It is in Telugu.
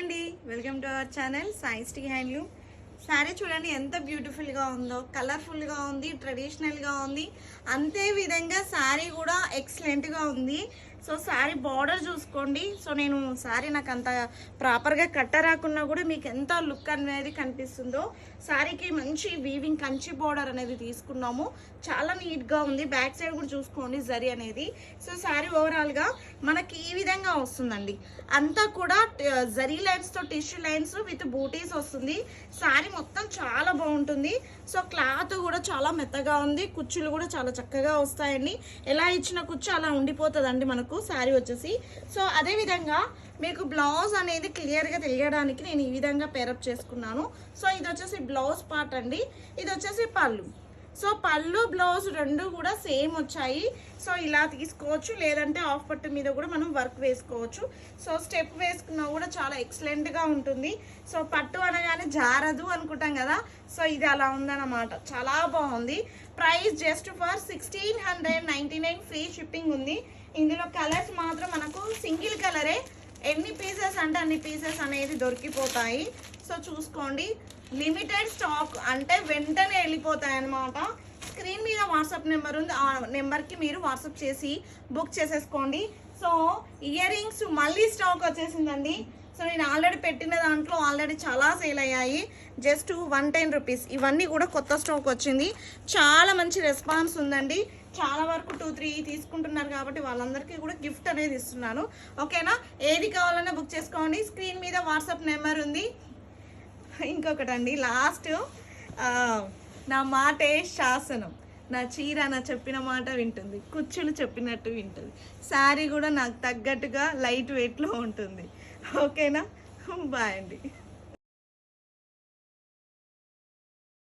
అండి. Welcome to our channel science tea handloom sari చూడండి ఎంత బ్యూటిఫుల్గా ఉందో. కలర్ఫుల్గా ఉంది ట్రెడిషనల్గా ఉంది. అంతే విధంగా శారీ కూడా ఎక్సలెంట్గా ఉంది. సో శారీ బార్డర్ చూసుకోండి. సో నేను శారీ నాకు అంత ప్రాపర్గా కట్ట రాకున్నా కూడా మీకు ఎంత లుక్ అనేది కనిపిస్తుందో శారీకి మంచి వీవింగ్ కంచి బార్డర్ అనేది తీసుకున్నాము. చాలా నీట్గా ఉంది. బ్యాక్ సైడ్ కూడా చూసుకోండి జరీ అనేది. సో శారీ ఓవరాల్గా మనకి ఈ విధంగా వస్తుందండి. అంతా కూడా జరీ లైన్స్తో టిష్యూ లైన్స్ విత్ బూటీస్ వస్తుంది. శారీ మొత్తం చాలా బాగుంటుంది. సో క్లాత్ కూడా చాలా మెత్తగా ఉంది. కుచ్చులు కూడా చాలా చక్కగా వస్తాయండి. ఎలా ఇచ్చిన కుచ్చు అలా ఉండిపోతుందండి మనకు. శారీ వచ్చేసి. సో అదే విధంగా మీకు బ్లౌజ్ అనేది క్లియర్గా తెలియడానికి నేను ఈ విధంగా పేరప్ చేసుకున్నాను. సో ఇది వచ్చేసి బ్లౌజ్ పార్ట్ అండి. ఇది వచ్చేసి పళ్ళు. సో పళ్ళు బ్లౌజ్ రెండు కూడా సేమ్ వచ్చాయి. సో ఇలా తీసుకోవచ్చు. లేదంటే ఆఫ్ పట్టు మీద కూడా మనం వర్క్ వేసుకోవచ్చు. సో స్టెప్ వేసుకున్నా కూడా చాలా ఎక్సలెంట్గా ఉంటుంది. సో పట్టు అనగానే జారదు అనుకుంటాం కదా. సో ఇది అలా ఉందన్నమాట. చాలా బాగుంది. Price just for sixteen hundred ninety nine free shipping ఉంది. ఇందులో కలర్స్ మాత్రం మనకు సింగిల్ కలరే ఎన్ని పీసెస్ అంటే అన్ని పీసెస్ అనేది దొరికిపోతాయి. సో చూసుకోండి. లిమిటెడ్ స్టాక్ అంటే వెంటనే వెళ్ళిపోతాయి అన్నమాట స్క్రీన్ మీద వాట్సాప్ నెంబర్ ఉంది. ఆ నెంబర్కి మీరు వాట్సాప్ చేసి బుక్ చేసేసుకోండి. సో ఇయర్ రింగ్స్ మళ్ళీ స్టాక్ వచ్చేసిందండి. సో నేను ఆల్రెడీ పెట్టిన దాంట్లో ఆల్రెడీ చాలా సేల్ అయ్యాయి. జస్ట్ వన్ టెన్ రూపీస్ ఇవన్నీ కూడా కొత్త స్టాక్ వచ్చింది. చాలా మంచి రెస్పాన్స్ ఉందండి. చాలా వరకు టూ త్రీ తీసుకుంటున్నారు కాబట్టి వాళ్ళందరికీ కూడా గిఫ్ట్ అనేది ఇస్తున్నాను. ఓకేనా ఏది కావాలన్నా బుక్ చేసుకోండి. స్క్రీన్ మీద వాట్సాప్ నెంబర్ ఉంది. ఇంకొకటండి లాస్ట్ నా మాటే శాసనం? నా చీర నా చెప్పిన మాట వింటుంది. కుచ్చులు చెప్పినట్టు వింటుంది. శారీ కూడా నాకు తగ్గట్టుగా లైట్ వెయిట్లో ఉంటుంది. ఓకేనా? బాయ్ అండి.